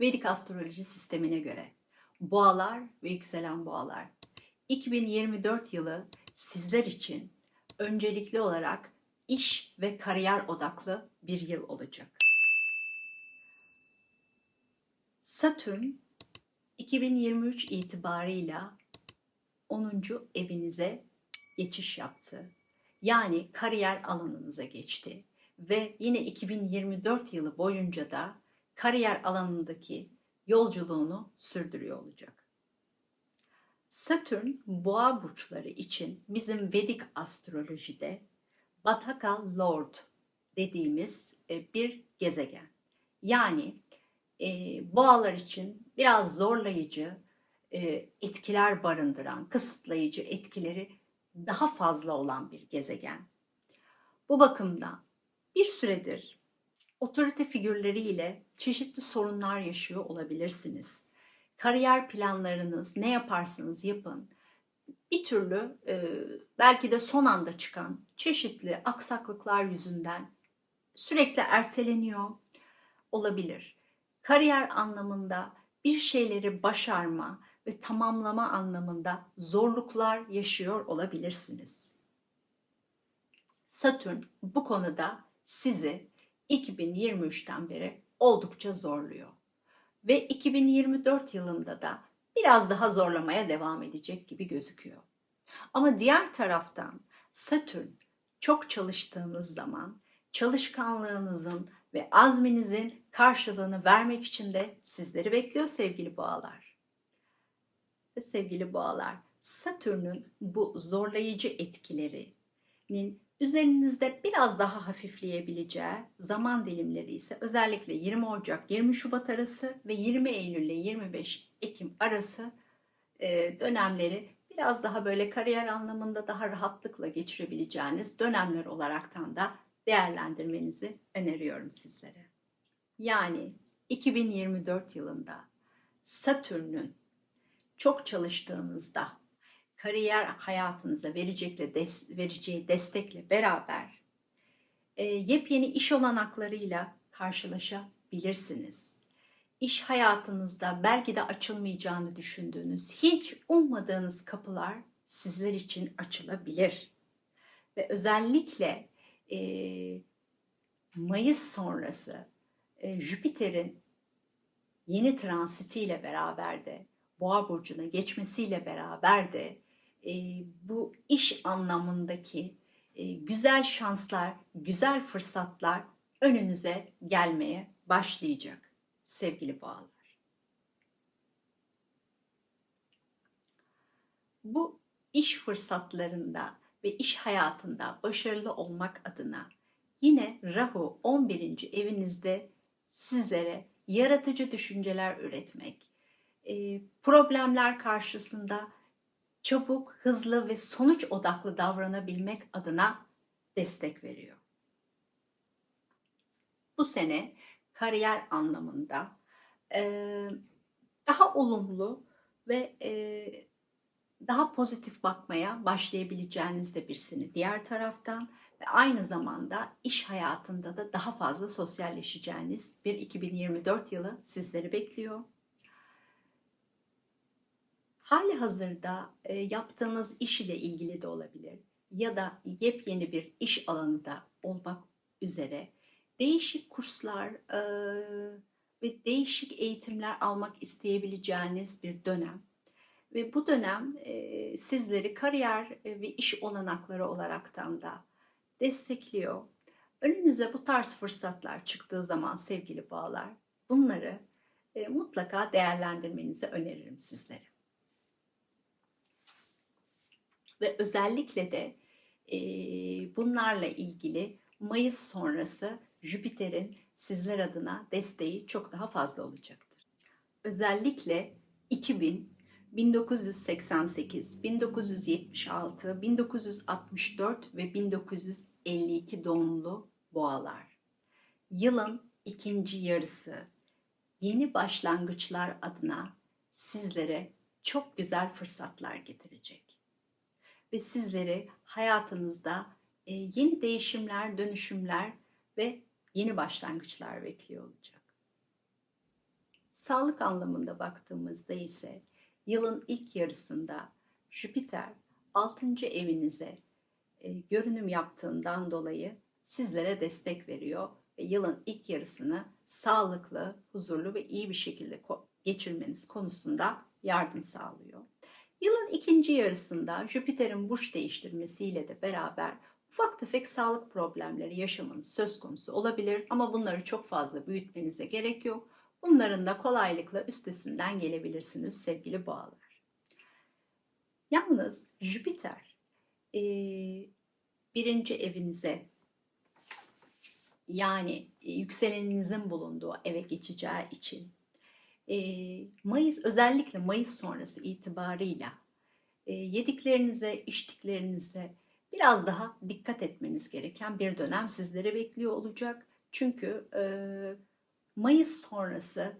Vedik astroloji sistemine göre boğalar ve yükselen boğalar 2024 yılı sizler için öncelikli olarak iş ve kariyer odaklı bir yıl olacak. Satürn 2023 itibarıyla 10. evinize geçiş yaptı. Yani kariyer alanınıza geçti ve yine 2024 yılı boyunca da kariyer alanındaki yolculuğunu sürdürüyor olacak. Satürn boğa burçları için bizim Vedik astrolojide Bataka Lord dediğimiz e, bir gezegen. Yani e, boğalar için biraz zorlayıcı e, etkiler barındıran, kısıtlayıcı etkileri daha fazla olan bir gezegen. Bu bakımdan bir süredir otorite figürleriyle çeşitli sorunlar yaşıyor olabilirsiniz. Kariyer planlarınız ne yaparsanız yapın bir türlü e, belki de son anda çıkan çeşitli aksaklıklar yüzünden sürekli erteleniyor olabilir. Kariyer anlamında bir şeyleri başarma ve tamamlama anlamında zorluklar yaşıyor olabilirsiniz. Satürn bu konuda sizi 2023'ten beri oldukça zorluyor. Ve 2024 yılında da biraz daha zorlamaya devam edecek gibi gözüküyor. Ama diğer taraftan Satürn çok çalıştığınız zaman çalışkanlığınızın ve azminizin karşılığını vermek için de sizleri bekliyor sevgili boğalar. Ve sevgili boğalar, Satürn'ün bu zorlayıcı etkilerinin üzerinizde biraz daha hafifleyebileceği zaman dilimleri ise özellikle 20 Ocak 20 Şubat arası ve 20 Eylül ile 25 Ekim arası e, dönemleri biraz daha böyle kariyer anlamında daha rahatlıkla geçirebileceğiniz dönemler olaraktan da değerlendirmenizi öneriyorum sizlere. Yani 2024 yılında Satürn'ün çok çalıştığınızda kariyer hayatınıza verecekle des, vereceği destekle beraber e, yepyeni iş olanaklarıyla karşılaşabilirsiniz. İş hayatınızda belki de açılmayacağını düşündüğünüz, hiç ummadığınız kapılar sizler için açılabilir. Ve özellikle e, Mayıs sonrası e, Jüpiter'in yeni transitiyle beraber de Boğa burcuna geçmesiyle beraber de e, bu iş anlamındaki e, güzel şanslar, güzel fırsatlar önünüze gelmeye başlayacak sevgili boğalar. Bu iş fırsatlarında ve iş hayatında başarılı olmak adına yine Rahu 11. evinizde sizlere yaratıcı düşünceler üretmek, e, problemler karşısında çabuk, hızlı ve sonuç odaklı davranabilmek adına destek veriyor. Bu sene kariyer anlamında e, daha olumlu ve e, daha pozitif bakmaya başlayabileceğiniz de birisini diğer taraftan ve aynı zamanda iş hayatında da daha fazla sosyalleşeceğiniz bir 2024 yılı sizleri bekliyor. Hali hazırda e, yaptığınız iş ile ilgili de olabilir ya da yepyeni bir iş alanında olmak üzere değişik kurslar e, ve değişik eğitimler almak isteyebileceğiniz bir dönem. Ve bu dönem e, sizleri kariyer ve iş olanakları olaraktan da destekliyor. Önünüze bu tarz fırsatlar çıktığı zaman sevgili bağlar bunları mutlaka değerlendirmenizi öneririm sizlere. Ve özellikle de e, bunlarla ilgili Mayıs sonrası Jüpiter'in sizler adına desteği çok daha fazla olacaktır. Özellikle 2000, 1988, 1976, 1964 ve 1952 doğumlu boğalar. Yılın ikinci yarısı yeni başlangıçlar adına sizlere çok güzel fırsatlar getirecek ve sizleri hayatınızda e, yeni değişimler, dönüşümler ve yeni başlangıçlar bekliyor olacak. Sağlık anlamında baktığımızda ise yılın ilk yarısında Jüpiter 6. evinize e, görünüm yaptığından dolayı sizlere destek veriyor ve yılın ilk yarısını sağlıklı, huzurlu ve iyi bir şekilde geçirmeniz konusunda yardım sağlıyor. Yılın ikinci yarısında Jüpiter'in burç değiştirmesiyle de beraber ufak tefek sağlık problemleri yaşamanız söz konusu olabilir ama bunları çok fazla büyütmenize gerek yok. Bunların da kolaylıkla üstesinden gelebilirsiniz sevgili boğalar. Yalnız Jüpiter e, birinci evinize yani e, yükseleninizin bulunduğu eve geçeceği için Mayıs özellikle Mayıs sonrası itibarıyla yediklerinize, içtiklerinize biraz daha dikkat etmeniz gereken bir dönem sizleri bekliyor olacak. Çünkü Mayıs sonrası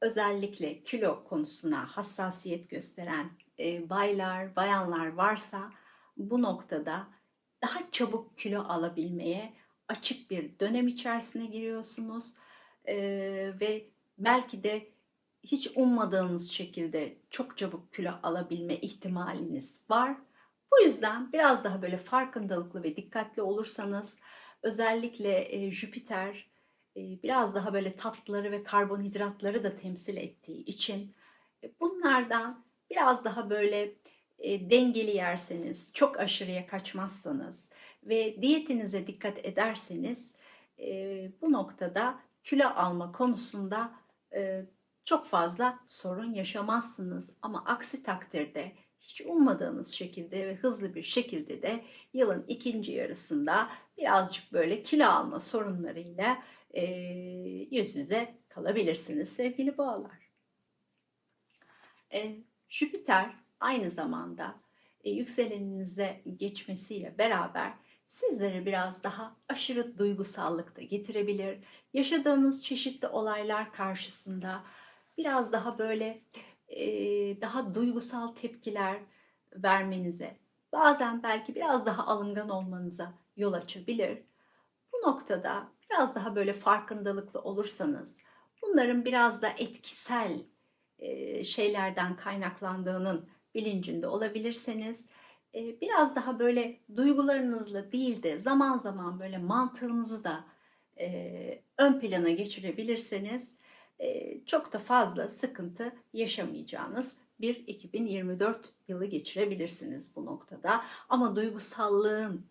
özellikle kilo konusuna hassasiyet gösteren baylar, bayanlar varsa bu noktada daha çabuk kilo alabilmeye açık bir dönem içerisine giriyorsunuz ve belki de hiç ummadığınız şekilde çok çabuk kilo alabilme ihtimaliniz var. Bu yüzden biraz daha böyle farkındalıklı ve dikkatli olursanız özellikle e, Jüpiter e, biraz daha böyle tatlıları ve karbonhidratları da temsil ettiği için e, bunlardan biraz daha böyle dengeli yerseniz, çok aşırıya kaçmazsanız ve diyetinize dikkat ederseniz bu noktada kilo alma konusunda çok fazla sorun yaşamazsınız. Ama aksi takdirde hiç ummadığınız şekilde ve hızlı bir şekilde de yılın ikinci yarısında birazcık böyle kilo alma sorunlarıyla e, yüz yüze kalabilirsiniz sevgili boğalar. E, Jüpiter aynı zamanda e, yükseleninize geçmesiyle beraber sizlere biraz daha aşırı duygusallık da getirebilir. Yaşadığınız çeşitli olaylar karşısında biraz daha böyle e, daha duygusal tepkiler vermenize, bazen belki biraz daha alıngan olmanıza yol açabilir. Bu noktada biraz daha böyle farkındalıklı olursanız, bunların biraz da etkisel e, şeylerden kaynaklandığının bilincinde olabilirseniz, e, biraz daha böyle duygularınızla değil de zaman zaman böyle mantığınızı da e, ön plana geçirebilirseniz çok da fazla sıkıntı yaşamayacağınız bir 2024 yılı geçirebilirsiniz bu noktada. Ama duygusallığın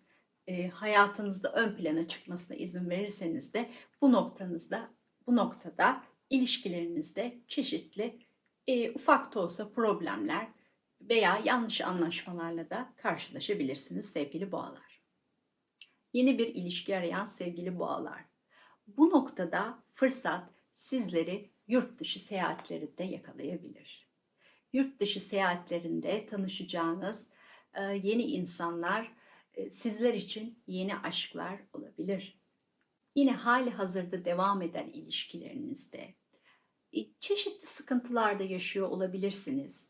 hayatınızda ön plana çıkmasına izin verirseniz de bu noktanızda bu noktada ilişkilerinizde çeşitli e, ufak da olsa problemler veya yanlış anlaşmalarla da karşılaşabilirsiniz sevgili boğalar. Yeni bir ilişki arayan sevgili boğalar. Bu noktada fırsat sizleri yurt dışı seyahatlerinde yakalayabilir. Yurt dışı seyahatlerinde tanışacağınız e, yeni insanlar e, sizler için yeni aşklar olabilir. Yine hali hazırda devam eden ilişkilerinizde e, çeşitli sıkıntılar da yaşıyor olabilirsiniz.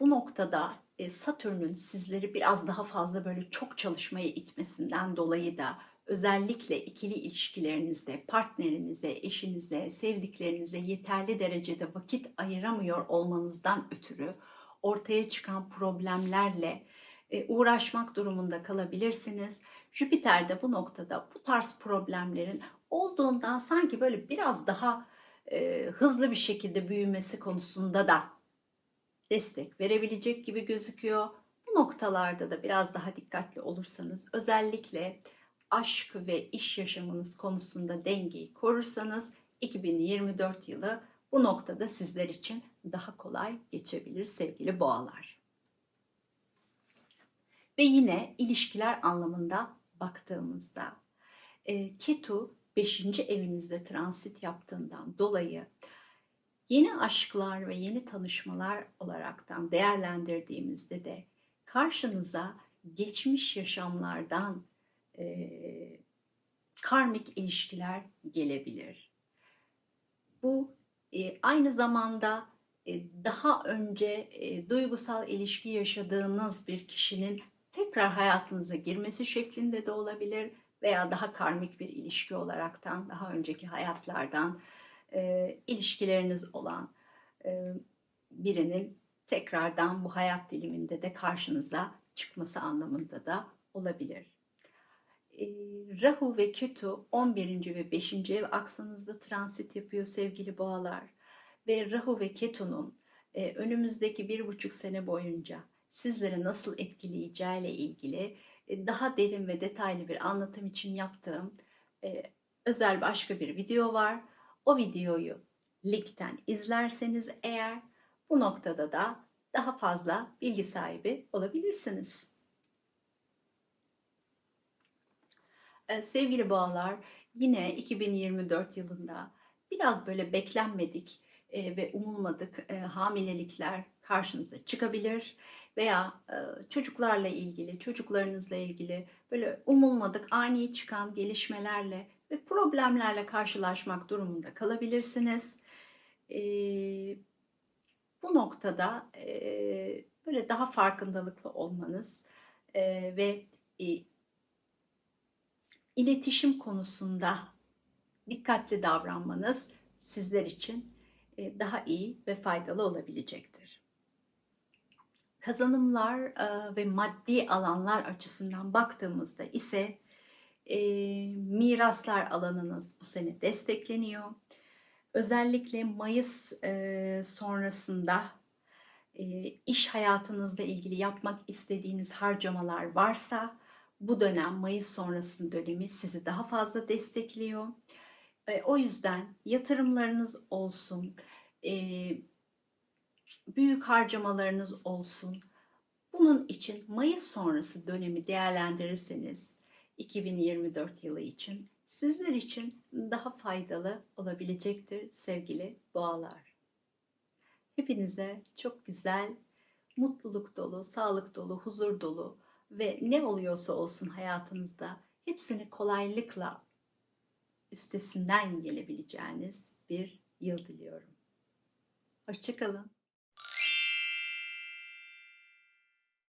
Bu noktada Satürn'ün sizleri biraz daha fazla böyle çok çalışmaya itmesinden dolayı da özellikle ikili ilişkilerinizde partnerinize, eşinize, sevdiklerinize yeterli derecede vakit ayıramıyor olmanızdan ötürü ortaya çıkan problemlerle e, uğraşmak durumunda kalabilirsiniz. Jüpiter de bu noktada bu tarz problemlerin olduğundan sanki böyle biraz daha e, hızlı bir şekilde büyümesi konusunda da destek verebilecek gibi gözüküyor. Bu noktalarda da biraz daha dikkatli olursanız özellikle aşk ve iş yaşamınız konusunda dengeyi korursanız 2024 yılı bu noktada sizler için daha kolay geçebilir sevgili boğalar. Ve yine ilişkiler anlamında baktığımızda e, Ketu 5. evinizde transit yaptığından dolayı yeni aşklar ve yeni tanışmalar olaraktan değerlendirdiğimizde de karşınıza geçmiş yaşamlardan e, karmik ilişkiler gelebilir. Bu e, aynı zamanda e, daha önce e, duygusal ilişki yaşadığınız bir kişinin tekrar hayatınıza girmesi şeklinde de olabilir veya daha karmik bir ilişki olaraktan daha önceki hayatlardan e, ilişkileriniz olan e, birinin tekrardan bu hayat diliminde de karşınıza çıkması anlamında da olabilir. E, Rahu ve Ketu 11. ve 5. ev aksanızda transit yapıyor sevgili boğalar. Ve Rahu ve Ketu'nun e, önümüzdeki bir buçuk sene boyunca sizleri nasıl etkileyeceğiyle ilgili e, daha derin ve detaylı bir anlatım için yaptığım e, özel başka bir video var. O videoyu linkten izlerseniz eğer bu noktada da daha fazla bilgi sahibi olabilirsiniz. Sevgili boğalar, yine 2024 yılında biraz böyle beklenmedik e, ve umulmadık e, hamilelikler karşınıza çıkabilir veya e, çocuklarla ilgili, çocuklarınızla ilgili böyle umulmadık ani çıkan gelişmelerle ve problemlerle karşılaşmak durumunda kalabilirsiniz. Bu noktada böyle daha farkındalıklı olmanız ve iletişim konusunda dikkatli davranmanız sizler için e, daha iyi ve faydalı olabilecektir. Kazanımlar e, ve maddi alanlar açısından baktığımızda ise e, miraslar alanınız bu sene destekleniyor. Özellikle Mayıs sonrasında iş hayatınızla ilgili yapmak istediğiniz harcamalar varsa bu dönem Mayıs sonrası dönemi sizi daha fazla destekliyor. E, o yüzden yatırımlarınız olsun, e, büyük harcamalarınız olsun. Bunun için Mayıs sonrası dönemi değerlendirirseniz 2024 yılı için sizler için daha faydalı olabilecektir sevgili boğalar. Hepinize çok güzel, mutluluk dolu, sağlık dolu, huzur dolu ve ne oluyorsa olsun hayatınızda hepsini kolaylıkla üstesinden gelebileceğiniz bir yıl diliyorum. Hoşçakalın.